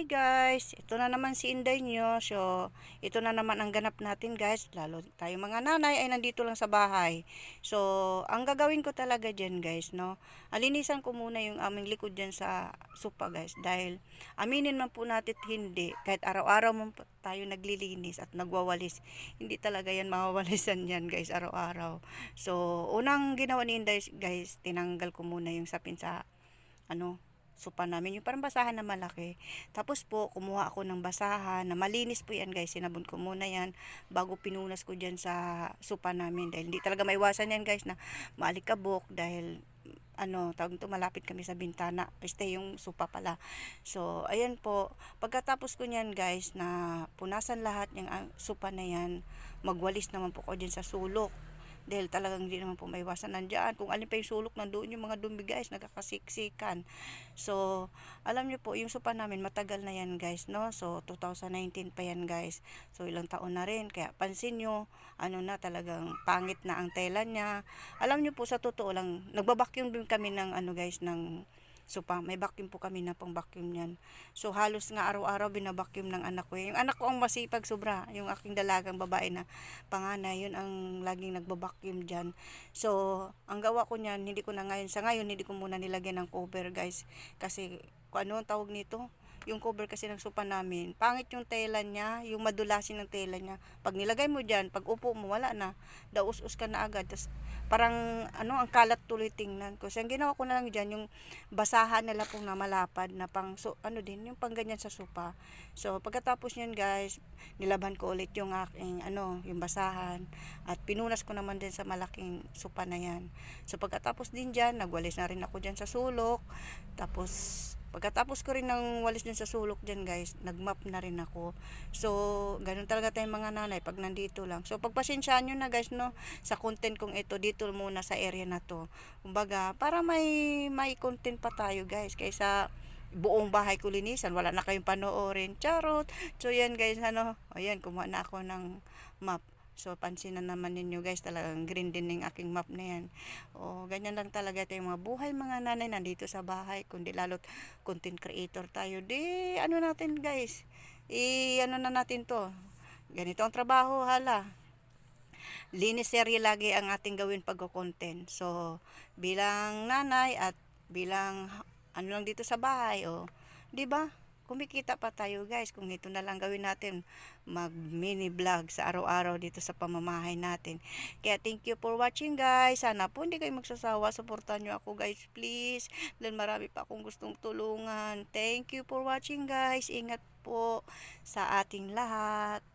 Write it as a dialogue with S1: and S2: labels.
S1: Hi guys, ito na naman si Inday nyo. So, ito na naman ang ganap natin guys. Lalo tayo mga nanay ay nandito lang sa bahay. So, ang gagawin ko talaga dyan guys, no. Alinisan ko muna yung aming likod dyan sa sopa guys. Dahil, aminin man po natin hindi. Kahit araw-araw pa tayo naglilinis at nagwawalis. Hindi talaga yan mawawalisan yan guys, araw-araw. So, unang ginawa ni Inday guys, tinanggal ko muna yung sapin sa, ano, sopa namin, yung parang basahan na malaki. Tapos po, kumuha ako ng basahan na malinis po yan guys. Sinabon ko muna yan bago pinunas ko dyan sa sopa namin. Dahil hindi talaga maiwasan yan guys na maalikabok dahil ano, tawag to malapit kami sa bintana. Este yung sopa pala. So, ayan po. Pagkatapos ko niyan guys na punasan lahat yung ah, sopa na yan, magwalis naman po ko dyan sa sulok dahil talagang hindi naman po maiwasan nandiyan. Kung alin pa yung sulok, nandoon yung mga dumi guys, nagkakasiksikan. So, alam nyo po, yung sopa namin, matagal na yan guys, no? So, 2019 pa yan guys. So, ilang taon na rin. Kaya, pansin nyo, ano na, talagang pangit na ang tela niya. Alam nyo po, sa totoo lang, nagbabacuum din kami ng, ano guys, ng sopa. May vacuum po kami na pang vacuum niyan. So halos nga araw-araw binabacuum ng anak ko. Yung anak ko ang masipag sobra. Yung aking dalagang babae na panganay, yun ang laging nagbabacuum diyan. So ang gawa ko niyan, hindi ko na ngayon sa ngayon hindi ko muna nilagyan ng cover guys. Kasi kung ano ang tawag nito? Yung cover kasi ng sopa namin, pangit yung tela niya, yung madulasin ng tela niya. Pag nilagay mo diyan, pag upo mo, wala na. Daus-us ka na agad. Tas, parang ano ang kalat tuloy tingnan ko. So, ang ginawa ko na lang diyan yung basahan nila pong na malapad na pang so, ano din yung pang ganyan sa sopa. So pagkatapos niyan guys, nilaban ko ulit yung aking ano, yung basahan at pinunas ko naman din sa malaking sopa na yan. So pagkatapos din diyan, nagwalis na rin ako diyan sa sulok. Tapos Pagkatapos ko rin ng walis din sa sulok dyan guys, nagmap na rin ako. So, ganun talaga tayong mga nanay pag nandito lang. So, pagpasensyaan nyo na guys no, sa content kong ito, dito muna sa area na to. Kumbaga, para may, may content pa tayo guys, kaysa buong bahay ko linisan, wala na kayong panoorin. Charot! So, yan guys, ano, ayan, kumuha na ako ng map. So, pansin na naman ninyo guys, talagang green din yung aking map na yan. O, ganyan lang talaga tayo mga buhay mga nanay nandito sa bahay. Kundi lalo't content creator tayo. Di, ano natin guys, i, ano na natin to. Ganito ang trabaho, hala. Linis serye lagi ang ating gawin pag-content. So, bilang nanay at bilang ano lang dito sa bahay, o, di ba? Kumikita pa tayo guys. Kung ito na lang gawin natin mag mini vlog sa araw-araw dito sa pamamahay natin. Kaya thank you for watching guys. Sana po hindi kayo magsasawa. Supportan nyo ako guys please. Dahil marami pa akong gustong tulungan. Thank you for watching guys. Ingat po sa ating lahat